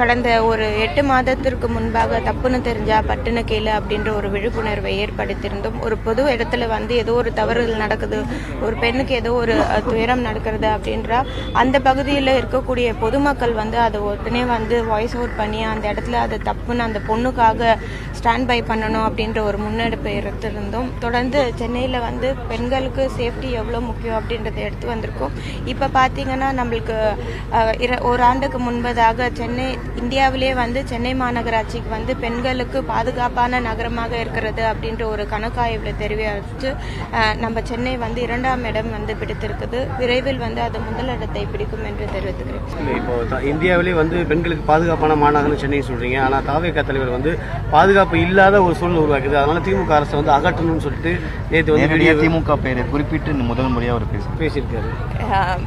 கடந்த ஒரு எட்டு மாதத்திற்கு முன்பாக தப்புன்னு தெரிஞ்சா பட்டுன்னு கேளு அப்படின்ற ஒரு விழிப்புணர்வை ஏற்படுத்தியிருந்தோம். ஒரு பொது இடத்துல வந்து ஏதோ ஒரு தவறுகள் நடக்குது ஒரு பெண்ணுக்கு ஏதோ ஒரு துயரம் நடக்கிறது அப்படின்றா அந்த பகுதியில் இருக்கக்கூடிய பொதுமக்கள் வந்து அதை உடனே வந்து வாய்ஸ் அவுட் பண்ணி அந்த இடத்துல அது தப்புன்னு அந்த பொண்ணுக்காக ஸ்டாண்ட் பை பண்ணணும் அப்படின்ற ஒரு முன்னெடுப்பை எடுத்திருந்தோம் தொடர்ந்து சென்னையில் வந்து பெண்களுக்கு சேஃப்டி எவ்வளோ முக்கியம் அப்படின்றத எடுத்து வந்திருக்கோம். இப்போ பார்த்தீங்கன்னா நம்மளுக்கு இர- ஒரு ஆண்டுக்கு முன்பதாக சென்னை இந்தியாவிலே வந்து சென்னை மாநகராட்சிக்கு வந்து பெண்களுக்கு பாதுகாப்பான நகரமாக இருக்கிறது அப்படின்ற ஒரு கணக்காய்வில் தெரிவித்து நம்ம சென்னை வந்து இரண்டாம் இடம் வந்து பிடித்திருக்குது. விரைவில் வந்து அது முதலிடத்தை பிடிக்கும் என்று தெரிவித்துக்கிறேன். இப்போ இந்தியாவிலே வந்து பெண்களுக்கு பாதுகாப்பான மாநகரம் சென்னை சொல்றீங்க. ஆனால் தாவேகா தலைவர் வந்து பாதுகாப்பு இல்லாத ஒரு சூழ்நிலை உருவாக்குது. அதனால திமுக அரசை வந்து அகற்றணும்னு சொல்லிட்டு நேற்று வந்து திமுக பேரை குறிப்பிட்டு முதல் முறையாக அவர் பேசுகிறார் பேசியிருக்காரு. ஆஹ்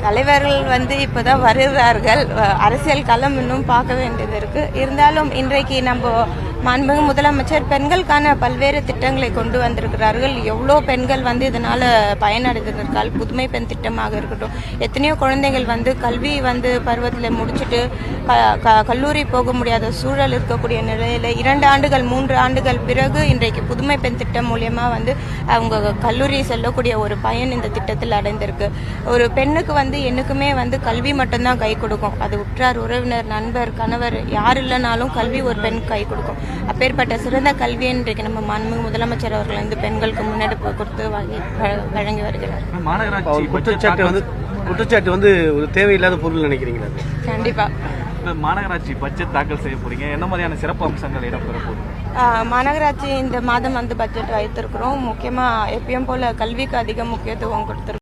தலைவர்கள் வந்து இப்போதான் வருகிறார்கள். அஹ் அரசியல் களம் இன்னும் பார்க்க வேண்டியது இருக்கு. இருந்தாலும் இன்றைக்கு நம்ம மாண்புமிகு முதலமைச்சர் பெண்களுக்கான பல்வேறு திட்டங்களை கொண்டு வந்திருக்கிறார்கள். எவ்வளோ பெண்கள் வந்து இதனால் பயனடைந்திருக்கால் புதுமை பெண் திட்டமாக இருக்கட்டும் எத்தனையோ குழந்தைகள் வந்து கல்வி வந்து பருவத்தில் முடிச்சுட்டு க- க- கல்லூரி போக முடியாத சூழல் இருக்கக்கூடிய நிலையில் இரண்டு ஆண்டுகள் மூன்று ஆண்டுகள் பிறகு இன்றைக்கு புதுமை பெண் திட்டம் மூலயமா வந்து அவங்க கல்லூரி செல்லக்கூடிய ஒரு பயன் இந்த திட்டத்தில் அடைந்திருக்கு. ஒரு பெண்ணுக்கு வந்து என்னைக்குமே வந்து கல்வி மட்டும்தான் கை கொடுக்கும். அது உற்றார் உறவினர் நண்பர் கணவர் யார் இல்லைனாலும் கல்வி ஒரு பெண் கை கொடுக்கும். அப்பேற்பட்ட சிறந்த கல்வியை இன்றைக்கு நம்ம மாண்புமிகு முதலமைச்சர் அவர்கள் வந்து பெண்களுக்கு முன்னெடுப்பு கொடுத்து வழங்கி வருகிறார். மாநகராட்சி குற்றச்சாட்டு வந்து குற்றச்சாட்டு வந்து ஒரு தேவையில்லாத பொருள் நினைக்கிறீங்களா கண்டிப்பா. மாநகராட்சி பட்ஜெட் தாக்கல் செய்ய போறீங்க. என்ன மாதிரியான சிறப்பு அம்சங்கள் இடம்பெற போகுது? ஆஹ் மாநகராட்சி இந்த மாதம் வந்து பட்ஜெட் வைத்திருக்கிறோம். முக்கியமாக எப்பயும் போல கல்விக்கு அதிக முக்கியத்துவம் கொடுத்துருக்கோம்